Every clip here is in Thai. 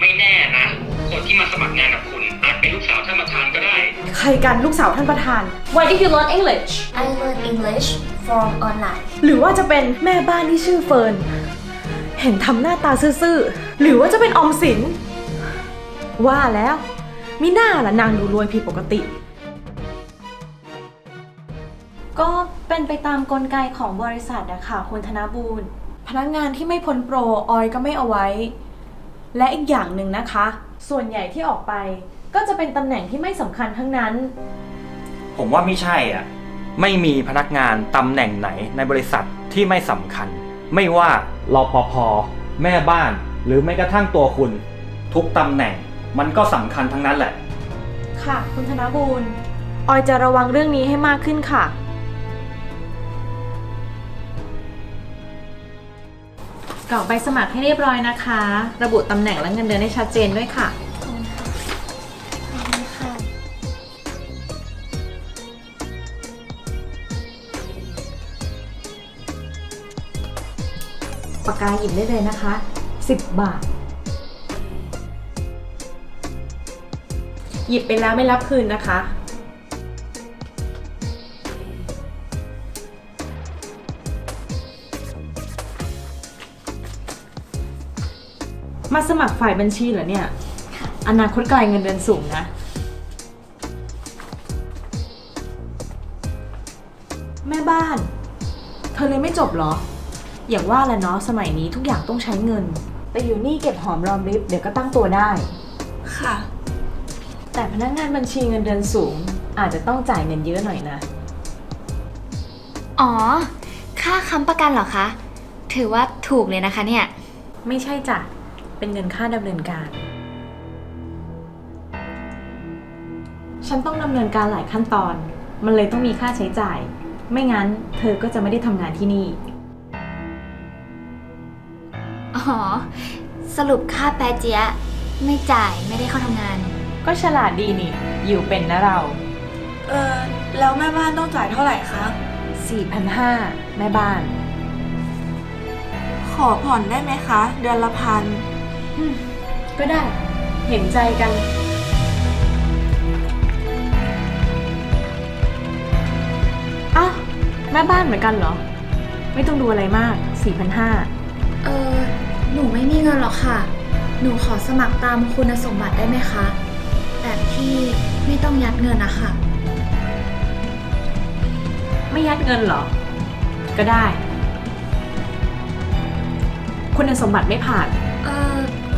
ไม่แน่นะ คนที่มาสมัครงานกับคุณ อาจเป็นลูกสาวท่านประธานก็ได้ ใครกันลูกสาวท่านประธาน Why did you learn English I learn English from online หรือว่าจะเป็นแม่บ้านที่ชื่อเฟิร์น เห็นทำหน้าตาซื่อๆ หรือว่าจะเป็นออมสิน ว่าแล้วมิน่าล่ะนางดูรวยผิดปกติ ก็เป็นไปตามกลไกของบริษัทอะค่ะคุณธนบูรณ์พนักงานที่ไม่พ้นโปรออยก็ไม่เอาไว้ และอีกอย่างหนึ่งนะคะ ส่วนใหญ่ที่ออกไป ก็จะเป็นตำแหน่งที่ไม่สำคัญทั้งนั้น ผมว่าไม่ใช่อะ ไม่มีพนักงานตำแหน่งไหนในบริษัทที่ไม่สำคัญ ไม่ว่ารปภแม่บ้าน หรือแม้กระทั่งตัวคุณ ทุกตำแหน่งมันก็สำคัญทั้งนั้นแหละ ค่ะ คุณธนบูรณ์ออยจะระวังเรื่องนี้ให้มากขึ้นค่ะ กรอกใบสมัครให้เรียบร้อยนะคะ ระบุตำแหน่งและเงินเดือนให้ชัดเจนด้วยค่ะค่ะปากกาหยิบได้เลยนะคะ 10 บาท หยิบไปแล้วไม่รับคืนนะคะ มาสมัครฝ่ายบัญชีเหรอเนี่ย อนาคตไกลเงินเดือนสูงนะ แม่บ้าน เธอเลยนไม่จบเหรอ อย่างว่าแหละเนาะสมัยนี้ทุกอย่างต้องใช้เงินแต่อยู่นี่เก็บหอมรอมริบเดี๋ยวก็ตั้งตัวได้ ค่ะ แต่พนักงานบัญชีเงินเดือนสูง อาจจะต้องจ่ายเงินเยอะหน่อยนะ อ๋อ ค่าค้ำประกันเหรอคะ ถือว่าถูกเลยนะคะเนี่ย ไม่ใช่จ้ะ เป็นเงินค่าดำเนินการ ฉันต้องดำเนินการหลายขั้นตอน มันเลยต้องมีค่าใช้จ่าย ไม่งั้นเธอก็จะไม่ได้ทำงานที่นี่ อ๋อ สรุปค่าแปรเจียะไม่จ่ายไม่ได้เข้าทำงาน ก็ฉลาดดีนี่ อยู่เป็นนะเรา เออแล้วแม่บ้านต้องจ่ายเท่าไหร่คะ 4,500แม่บ้าน ขอผ่อนได้ไหมคะ เดือนละพัน ก็ได้ เห็นใจกัน อ้าวแม่บ้านเหมือนกันเหรอ ไม่ต้องดูอะไรมาก 4,500เออหนูไม่มีเงินหรอกค่ะ หนูขอสมัครตามคุณสมบัติได้ไหมคะ แบบที่ไม่ต้องยัดเงินนะคะ ไม่ยัดเงินเหรอ ก็ได้ คุณสมบัติไม่ผ่านเ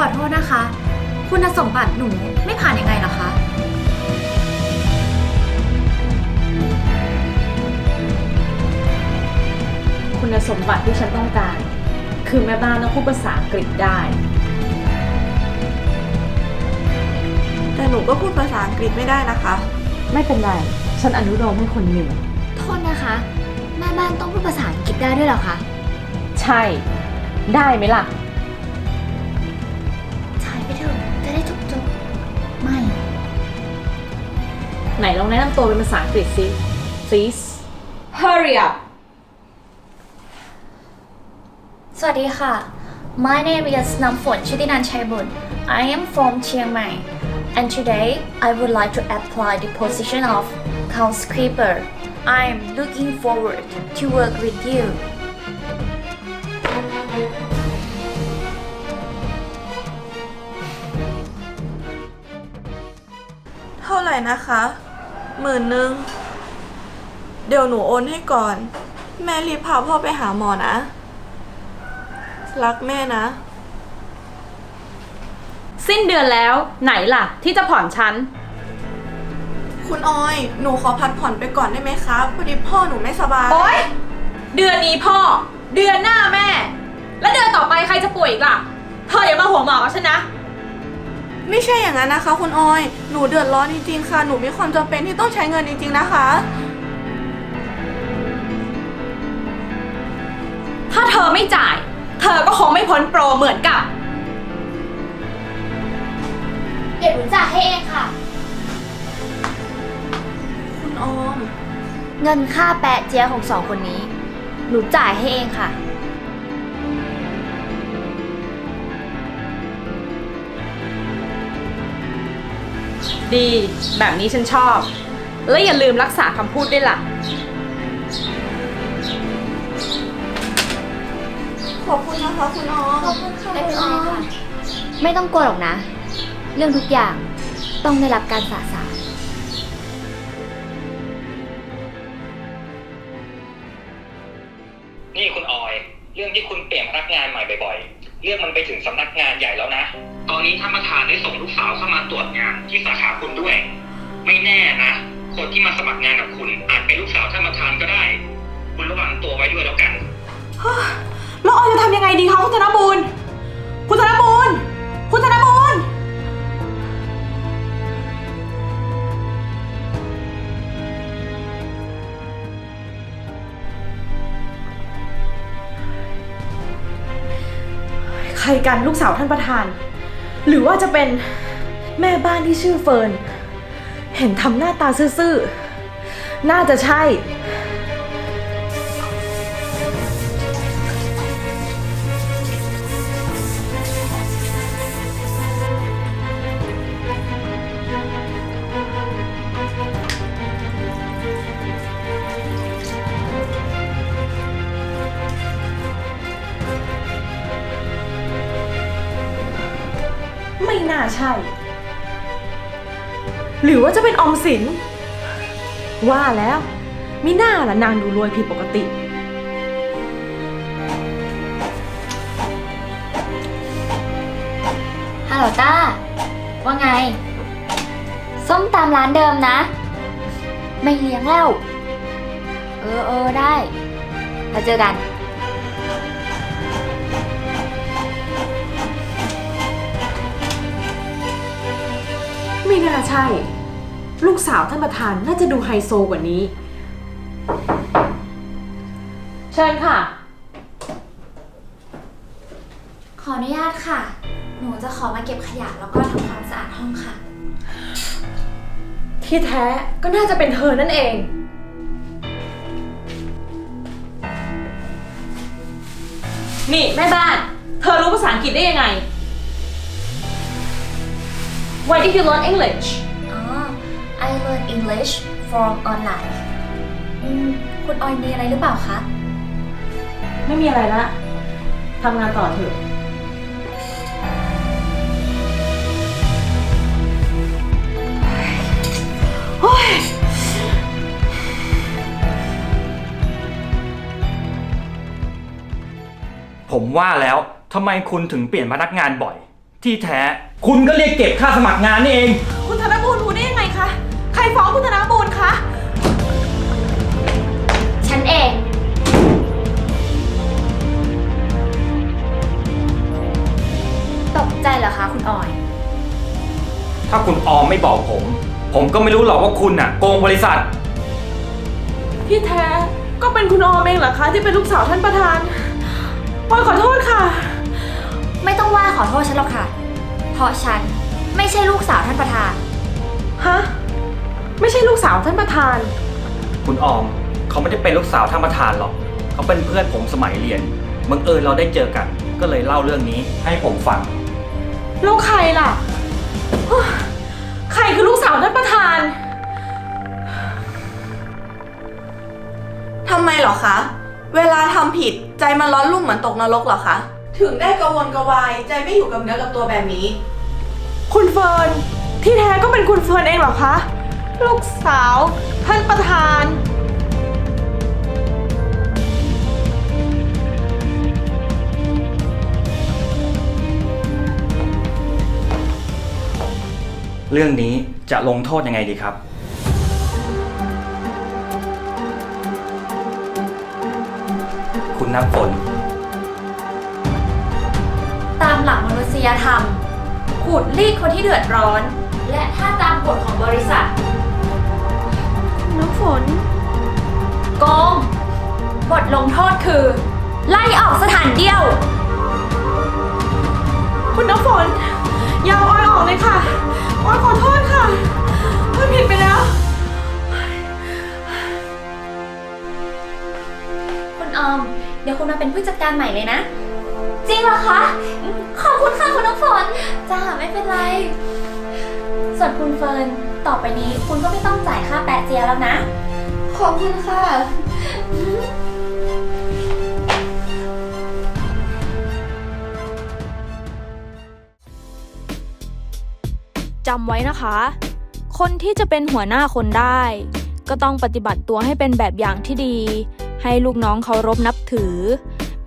ออขอโทษนะคะ คุณสมบัติหนูไม่ผ่านยังไงเหรอคะ คุณสมบัติที่ฉันต้องการ คือแม่บ้านต้องพูดภาษาอังกฤษได้ แต่หนูก็พูดภาษาอังกฤษไม่ได้นะคะ ไม่เป็นไร ฉันอนุโลมให้คนหนึ่ง โทษนะคะ แม่บ้านต้องพูดภาษาอังกฤษได้ด้วยเหรอคะ ใช่ ได้ไหมล่ะใช้ไปเถ อะจะได้จบจบๆไม่ ไหนลองแนะนำตัวเป็นภาษาอังกฤษสิ please hurry up สวัสดีค่ะ My name is น้ำฝนชุตินันชัยบุตร I am from เชียงใหม่ and today I would like to apply the position of housekeeper I am looking forward to work with you ร่นะคะหมื่นหนึ่งเดี๋ยวหนูโอนให้ก่อน แม่รีบพาพ่อไปหาหมอนะ รักแม่นะ สิ้นเดือนแล้วไหนล่ะ ที่จะผ่อนฉัน คุณออย หนูขอพัดผ่อนไปก่อนได้ไหมคะพอดีพ่อหนูไม่สบาย โอ๊ย เดือนนี้พ่อ เดือนหน้าแม่ แล้วเดือนต่อไปใครจะป่วยอีกล่ะ เธออย่ามาห่วงหมอกับฉันนะ ไม่ใช่อย่างนั้นนะคะ คุณออย หนูเดือดร้อนจริงๆค่ะ หนูมีความจำเป็นที่ต้องใช้เงินจริงๆนะคะ ถ้าเธอไม่จ่าย เธอก็คงไม่พ้นโปรเหมือนกับ เดี๋ยวหนูจ่ายให้เองค่ะ คุณออม เงินค่าแปะเจียของสองคนนี้ หนูจ่ายให้เองค่ะ ดี แบบนี้ฉันชอบ และอย่าลืมรักษาคำพูดด้วยล่ะ ขอบคุณนะคะคุณออมไม่เป็นไรค่ะ ไม่ต้องกลัวหรอกนะ เรื่องทุกอย่างต้องได้รับการสาสาง รื่องมันไปถึงสำนักงานใหญ่แล้วนะ ตอนนี้ท่านประธานได้ส่งลูกสาวเข้ามาตรวจงานที่สาขาคุณด้วย ไม่แน่นะ คนที่มาสมัครงานกับคุณอาจเป็นลูกสาวท่านประธานก็ได้ คุณระวังตัวไว้ด้วยแล้วกันแล้วออยจะทำยังไงดีคะคุณธนบูรณ์คุณธนบูรณ์คุณธน รณ์ใครกันลูกสาวท่านประธาน หรือว่าจะเป็นแม่บ้านที่ชื่อเฟิร์น เห็นทำหน้าตาซื่อๆ น่าจะใช่ ใช่ หรือว่าจะเป็นออมสิน ว่าแล้วมิน่าล่ะนางดูรวยผิดปกติ ฮัลโหลต้า ว่าไง ส้มตามร้านเดิมนะ ไม่เลี้ยงแล้ว เออเออได้เราเจอกัน ไม่น่าใช่ ลูกสาวท่านประธานน่าจะดูไฮโซกว่านี้ เชิญค่ะ ขออนุญาตค่ะ หนูจะขอมาเก็บขยะแล้วก็ทำความสะอาดห้องค่ะ ที่แท้ก็น่าจะเป็นเธอนั่นเอง นี่แม่บ้าน เธอรู้ภาษาอังกฤษได้ยังไง Why did you learn English อ๋อ I learn English from online อืมคุณออยมีอะไรหรือเปล่าคะ ไม่มีอะไรละทำงานต่อเถอะโอ้ยผมว่าแล้วทำไมคุณถึงเปลี่ยนพนักงานบ่อย ที่แท้ คุณก็เรียกเก็บค่าสมัครงานนี่เอง คุณธนบูรณ์รู้ได้ยังไงคะ ใครฟ้องคุณธนบูรณ์คะ ฉันเอง ตกใจเหรอคะคุณออย ถ้าคุณออมไม่บอกผม ผมก็ไม่รู้หรอกว่าคุณน่ะโกงบริษัทที่แท้ก็เป็นคุณออมเองเหรอคะ ที่เป็นลูกสาวท่านประธานปอยขอโทษค่ะ ไม่ต้องว่าขอโทษฉันหรอกค่ะ เพราะฉันไม่ใช่ลูกสาวท่านประธาน ฮะ ไม่ใช่ลูกสาวท่านประธาน คุณออมเขาไม่ได้เป็นลูกสาวท่านประธานหรอก เขาเป็นเพื่อนผมสมัยเรียนบังเอิญเราได้เจอกัน ก็เลยเล่าเรื่องนี้ให้ผมฟังแล้วใครล่ะฮะใครคือลูกสาวท่านประธาน ทำไมเหรอคะ เวลาทำผิดใจมันร้อนรุ่มเหมือนตกนรกเหรอคะ ถึงได้กระวนกระวายใจไม่อยู่กับเนื้อกับตัวแบบนี้ คุณเฟิร์นที่แท้ก็เป็นคุณเฟิร์นเองเหรอคะ ลูกสาว ท่านประธาน เรื่องนี้จะลงโทษยังไงดีครับ คุณน้ำฝน ยธรรม ขูดรีดคนที่เดือดร้อน และถ้าตามกฎของบริษัท น้ำฝน โกงบทลงโทษคือ ไล่ออกสถานเดียว คุณน้ำฝน อย่าเอาออยออกเลยค่ะออยขอโทษค่ะออยผิดไปแล้ว คุณออม เดี๋ยวคุณมาเป็นผู้จัดการใหม่เลยนะ จริงเหรอคะอืมขอบคุณค่ะคุณน้ำฝนจ้าไม่เป็นไรสส่วนคุณเฟิร์นต่อไปนี้คุณก็ไม่ต้องจ่ายค่าแปะเจียแล้วนะ ขอบคุณค่ะ จำไว้นะคะ คนที่จะเป็นหัวหน้าคนได้ ก็ต้องปฏิบัติตัวให้เป็นแบบอย่างที่ดี ให้ลูกน้องเคารพนับถือ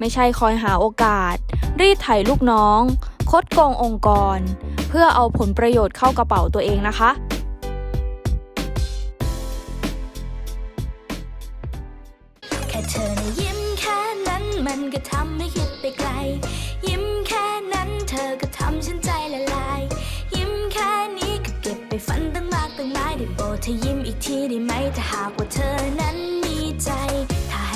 ไม่ใช่คอยหาโอกาส รีดไถลูกน้อง คดโกงองค์กร เพื่อเอาผลประโยชน์เข้ากระเป๋าตัวเองนะคะแค่เธอนะยิ้มแค่นั้นมันก็ทำให้คิดไปไกล ยิ้มแค่นั้นเธอก็ทำฉันใจละลาย ยิ้มแค่นี้ก็เก็บไปฝันตั้งมากตั้งหลายได้โปรดเธอยิ้มอีกทีได้ไหมถ้าหากว่าเธอนั้นมีใจ